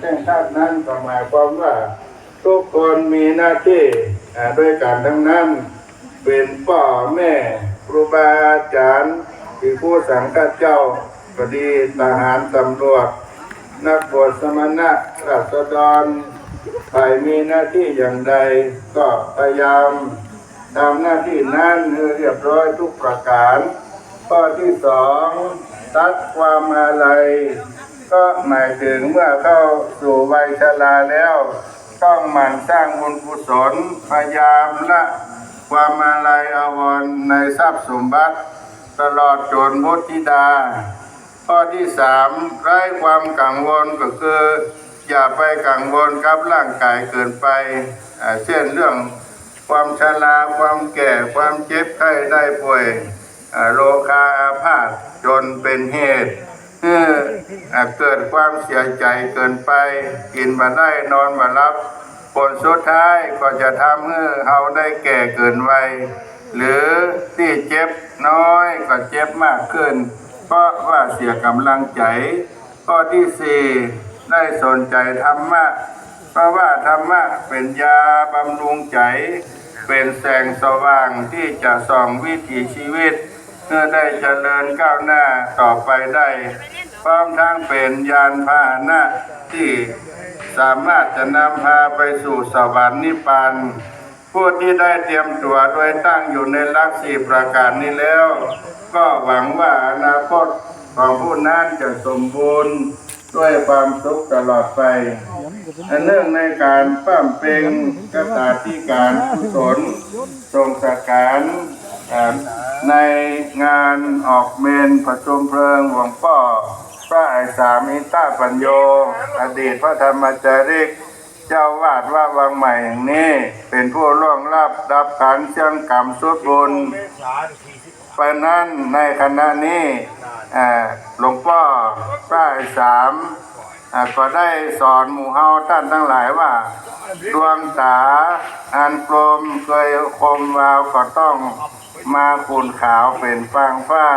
แจ้งชาตินั้นก็หมายความว่าทุกคนมีหน้าที่ด้วยการทั้งนั้นเป็นพ่อแม่ครูบาอาจารย์คือผู้สังฆเจ้าก็ดีทหารตำรวจ นักบวชสมณะราษฎรใครมีหน้าที่อย่างใดก็พยายามทำหน้าที่นั้นให้เรียบร้อยทุกประการ ข้อที่สองตัดความอาลัย ก็หมายถึงเมื่อเข้าสู่วัยชราแล้ว ต้องหมั่นสร้างบุญกุศลพยายามละความอาลัยอาวรณ์ในทรัพย์สมบัติ ตลอดจนมุทิดา ข้อที่สามไร้ความกังวลก็คือ อย่าไปกังวลกับร่างกายเกินไป เช่นเรื่องความชราความแก่ความเจ็บไข้ได้ป่วยโรคาอาพาธจนเป็นเหตุ ให้อ่าเกิดความเสียใจเกินไป กินมาได้นอนมารับผลสุดท้ายก็จะทำให้เราได้แก่เกินวัยหรือที่เจ็บน้อยก็เจ็บมากขึ้น เพราะว่าเสียกำลังใจ ข้อที่สี่ได้สนใจธรรมะ เพราะว่าธรรมะเป็นยาบำรุงใจ เป็นแสงสว่างที่จะส่องวิถีชีวิต เพื่อได้เจริญก้าวหน้าต่อไปได้ พร้อมทั้งเป็นยานพาหนะที่สามารถจะนำพาไปสู่สวรรค์นิพพานผู้ที่ได้เตรียมตัวโดยตั้งอยู่ในลักสี่ประการนี้แล้ว ก็หวังว่าอนาคตของผู้นั้นจะสมบูรณ์ด้วยความสุขตลอดไปเนื่องในการปั้มเป็งกตาธิการกุศลทรงสการ ในงานออกเมนประชุมเพลิงหลวงพ่อพระไอสามิตาปัญโย อดีตพระธรรมจาริก เจ้าวาดว่าวังใหม่แห่งนี้ เป็นผู้ล่วงลับดับขันเชื่องกรรมสุดบุญเพราะนั้นในคณะนี้หลวงพ่อพระไอสามก็ได้สอนหมู่เฮาท่านทั้งหลายว่า ดวงตาอันกลมเคยคมวาวก็ต้อง มาคูนขาวเป็นฟางฟ้า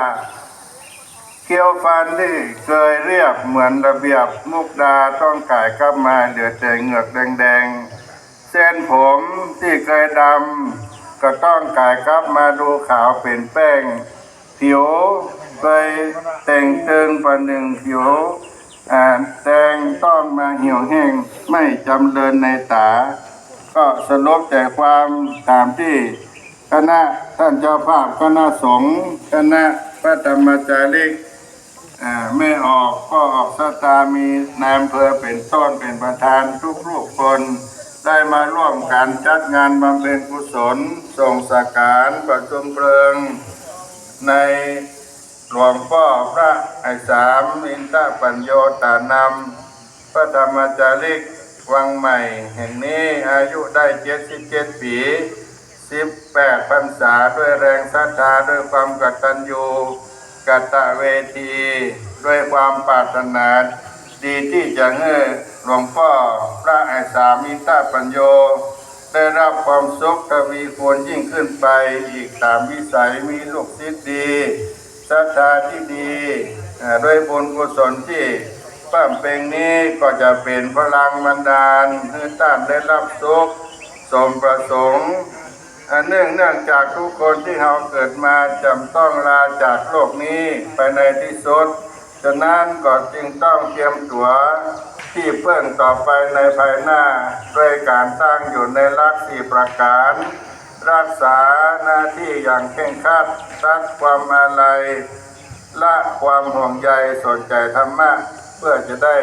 เกี้ยวฟันที่เคยเรียบเหมือนระเบียบมุกดาต้องกายกลับมาเดือดแต่เหงือกแดงๆ เส้นผมที่เคยดำก็ต้องกายกลับมาดูขาวเป็นแป้ง ผิวเคยแต่งเติงประหนึ่งผิวแต่งต้องมาเหี่ยวแห้งไม่จำเริญในตา ก็สรุปแต่ความตามที่ คณะท่านเจ้าภาพคณะสงฆ์คณะพระธรรมจาริกไม่ออกก็ออกสตามีนายอำเภอเป็นต้นเป็นประธานทุกรูปคน ได้มาร่วมการจัดงานบำเพ็ญกุศลส่งสการประชุมเพลิง ในหลวงพ่อพระไอสามอินทปัญโยตานำพระธรรมจาริกวังใหม่แห่งนี้อายุได้เจ็ดสิบเจ็ดปี สิบแปดพรรษาด้วยแรงศรัทธาด้วยความกตัญญูกตเวที ด้วยความปรารถนาดีที่จะให้หลวงพ่อพระไอสามิตาปัญโย ได้รับความสุขทวีคูณยิ่งขึ้นไปอีกตามวิสัยมีลูกศิษย์ดีศรัทธาที่ดีด้วยบุญกุศลที่ปั้มเป็งนี้ก็จะเป็นพลังบันดาลให้ท่านได้รับสุขสมประสงค์ เนื่องเนื่องจากทุกคนที่เราเกิดมาจำต้องลาจากโลกนี้ไปในที่สุด ฉะนั้นก็จึงต้องเตรียมตัวที่เพื่องต่อไปในภายหน้า ด้วยการตั้งอยู่ในลักสี่ประการ รักษาหน้าที่อย่างเคร่งครัดตัดความอาลัยละความห่วงใยสนใจธรรมะ เพื่อจะได้